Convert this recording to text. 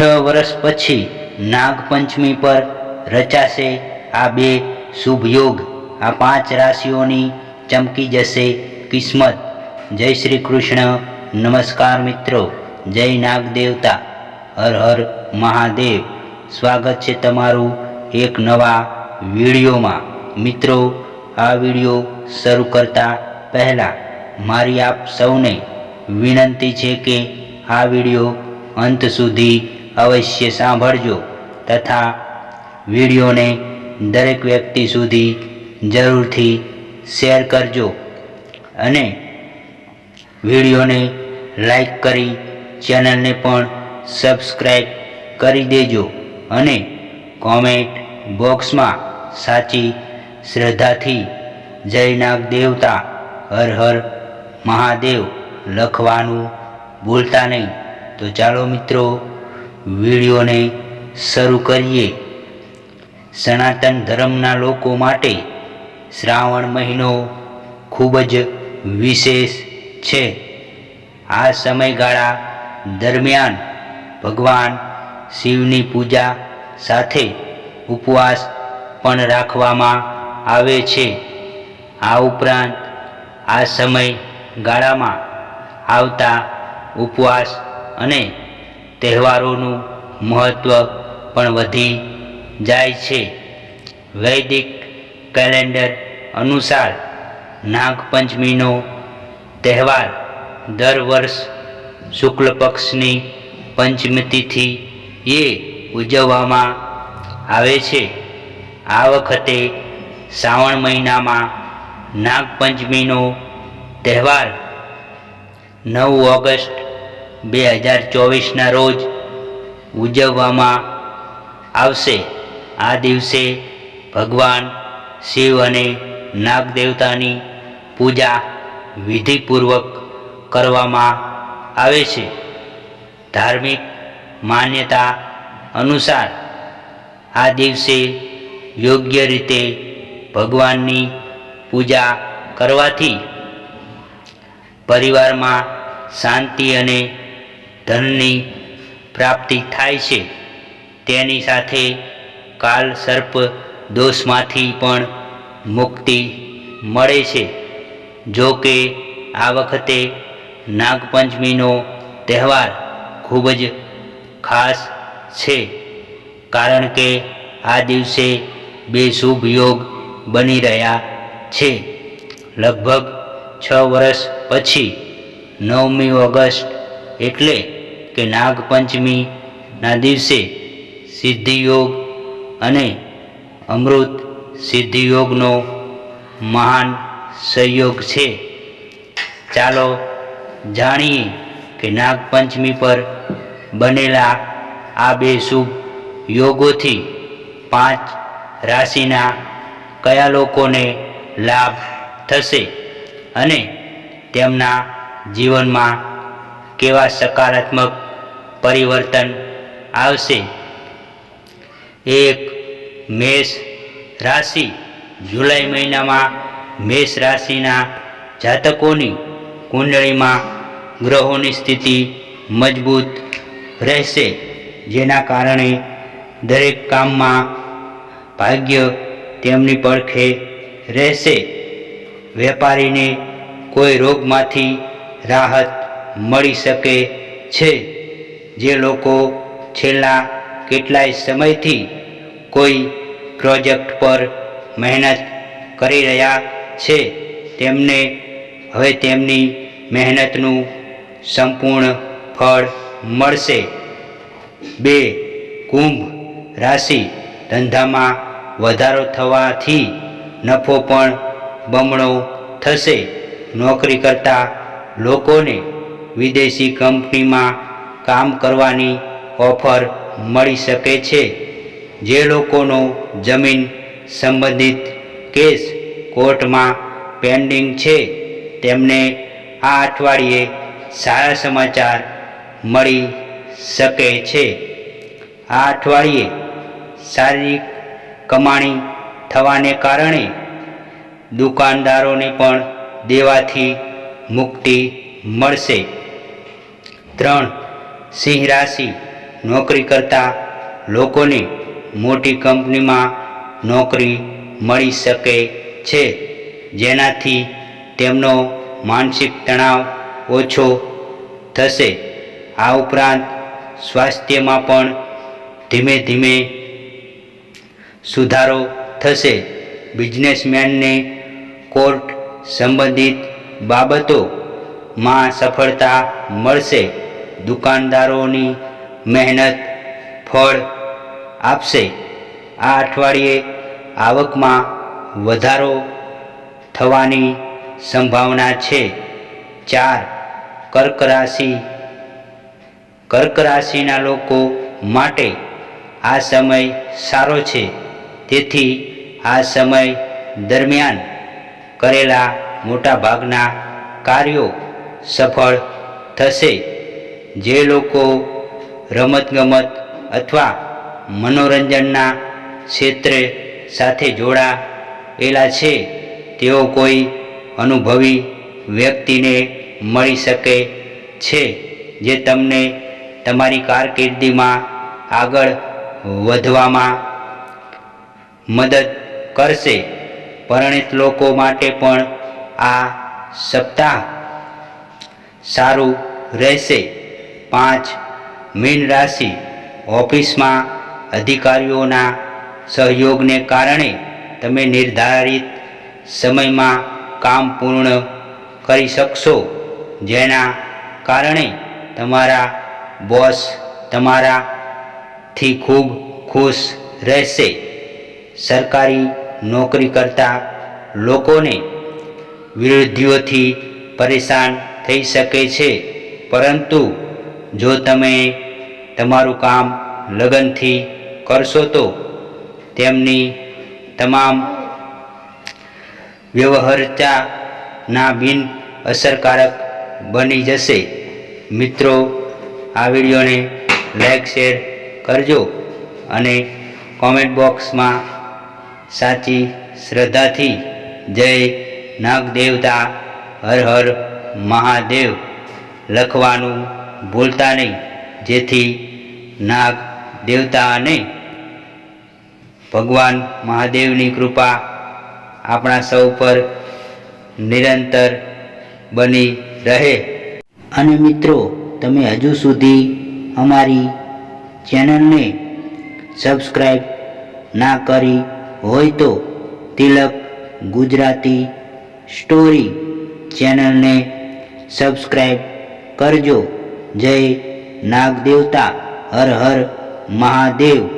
છ વર્ષ પછી નાગપંચમી પર રચાશે આ બે શુભ યોગ. આ પાંચ રાશિઓની ચમકી જશે કિસ્મત. જય શ્રી કૃષ્ણ. નમસ્કાર મિત્રો. જય નાગ દેવતા હર હર મહાદેવ. સ્વાગત છે તમારું એક નવા વિડીયોમાં. મિત્રો, આ વીડિયો શરૂ કરતા પહેલાં મારી આપ સૌને વિનંતી છે કે આ વીડિયો અંત સુધી અવશ્ય સાંભળજો તથા વિડીયોને દરેક વ્યક્તિ સુધી જરૂરથી શેર કરજો અને વિડીયોને લાઈક કરી ચેનલને પણ સબસ્ક્રાઈબ કરી દેજો અને કોમેન્ટ બોક્સમાં સાચી શ્રદ્ધાથી જયનાગ દેવતા હર હર મહાદેવ લખવાનું ભૂલતા નહીં. તો ચાલો મિત્રો વિડીયોને શરૂ કરીએ. સનાતન ધર્મના લોકો માટે શ્રાવણ મહિનો ખૂબ જ વિશેષ છે. આ સમયગાળા દરમિયાન ભગવાન શિવની પૂજા સાથે ઉપવાસ પણ રાખવામાં આવે છે. આ ઉપરાંત આ સમયગાળામાં આવતા ઉપવાસ અને તહેવારોનું મહત્ત્વ પણ વધી જાય છે. વૈદિક કેલેન્ડર અનુસાર નાગપંચમીનો તહેવાર દર વર્ષ શુક્લ પક્ષની પંચમી તિથિ એ ઉજવવામાં આવે છે. આ વખતે શ્રાવણ મહિનામાં નાગપંચમીનો તહેવાર નવ ઓગસ્ટ બે હજાર ચોવીસના રોજ ઉજવવામાં આવશે. આ દિવસે ભગવાન શિવ અને નાગદેવતાની પૂજા વિધિપૂર્વક કરવામાં આવે છે. ધાર્મિક માન્યતા અનુસાર આ દિવસે યોગ્ય રીતે ભગવાનની પૂજા કરવાથી પરિવારમાં શાંતિ અને ધનની પ્રાપ્તિ થાય છે. તેની સાથે કાલ સર્પ દોષમાંથી પણ મુક્તિ મળે છે. જો કે આ વખતે નાગપંચમીનો તહેવાર ખૂબ જ ખાસ છે, કારણ કે આ દિવસે બે શુભ યોગ બની રહ્યા છે. લગભગ છ વર્ષ પછી નવમી ઓગસ્ટ એટલે કે નાગપંચમીના દિવસે સિદ્ધિયોગ અને અમૃત સિદ્ધિયોગનો મહાન સંયોગ છે. ચાલો જાણીએ કે નાગપંચમી પર બનેલા આ બે શુભ યોગોથી પાંચ રાશિના કયા લોકોને લાભ થશે અને તેમના જીવનમાં કેવા સકારાત્મક પરિવર્તન આવશે. એક મેષ રાશિ જુલાઈ મહિનામાં મેષ રાશિના જાતકોની કુંડળીમાં ગ્રહોની સ્થિતિ મજબૂત રહેશે, જેના કારણે દરેક કામમાં ભાગ્ય તેમની પડખે રહેશે. વેપારીને કોઈ રોગમાંથી રાહત મળી શકે છે. જે લોકો છેલ્લા કેટલાય સમયથી કોઈ પ્રોજેક્ટ પર મહેનત કરી રહ્યા છે, તેમને હવે તેમની મહેનતનું સંપૂર્ણ ફળ મળશે. બે કુંભ રાશિ ધંધામાં વધારો થવાથી નફો પણ બમણો થશે. નોકરી કરતા લોકોને વિદેશી કંપનીમાં કામ કરવાની ઓફર મળી શકે છે. જે લોકોનો જમીન સંબંધિત કેસ કોર્ટમાં પેન્ડિંગ છે, તેમને આ અઠવાડિયે સારા સમાચાર મળી શકે છે. આ અઠવાડિયે શારીરિક કમાણી થવાને કારણે દુકાનદારોને પણ દેવાથી મુક્તિ મળશે. ત્રણ સિંહ રાશિ નોકરી કરતા લોકોને મોટી કંપનીમાં નોકરી મળી શકે છે. જેનાથી તેમનો માનસિક તણાવ ઓછો થશે. આ ઉપરાંત સ્વાસ્થ્યમાં પણ ધીમે ધીમે સુધારો થશે. બિઝનેસમેનને કોર્ટ સંબંધિત બાબતોમાં સફળતા મળશે. દુકાનદારોની મહેનત, ફળ આપશે. આ અઠવાડિયે આવકમાં વધારો થવાની સંભાવના છે. ચાર, કર્ક રાશિ. કર્ક રાશિના લોકો માટે આ સમય સારો છે. તેથી આ સમય દરમિયાન કરેલા મોટાભાગના કાર્યો સફળ થશે. જે લોકો રમતગમત અથવા મનોરંજનના ક્ષેત્રે સાથે જોડાયેલા છે, તેઓ કોઈ અનુભવી વ્યક્તિને મળી શકે છે જે તમને તમારી કારકિર્દીમાં આગળ વધવામાં મદદ કરશે. પરણિત લોકો માટે પણ આ સપ્તાહ સારું રહેશે. પાંચ મીન રાશિ ઓફિસમાં અધિકારીઓના સહયોગને કારણે તમે નિર્ધારિત સમયમાં કામ પૂર્ણ કરી શકશો, જેના કારણે તમારા બોસ તમારાથી ખૂબ ખુશ રહેશે. સરકારી નોકરી કરતા લોકોને વિરોધીઓથી પરેશાન થઈ શકે છે, પરંતુ જો તમે તમારું કામ લગનથી કરશો તો તેમની તમામ વ્યવહારતાના બિન અસરકારક બની જશે. મિત્રો, આ વિડીયોને લાઈક, શેર કરજો અને કોમેન્ટ બોક્સમાં સાચી શ્રદ્ધાથી જય નાગ દેવતા હર હર મહાદેવ લખવાનું ભૂલતા નહીં, જેથી નાગ દેવતા અને ભગવાન મહાદેવની કૃપા આપણા સૌ પર નિરંતર બની રહે. અને મિત્રો, તમે હજુ સુધી અમારી ચેનલને સબસ્ક્રાઈબ ના કરી હોય તો તિલક ગુજરાતી સ્ટોરી ચેનલને સબસ્ક્રાઈબ કરજો. જય નાગ દેવતા હર હર મહાદેવ.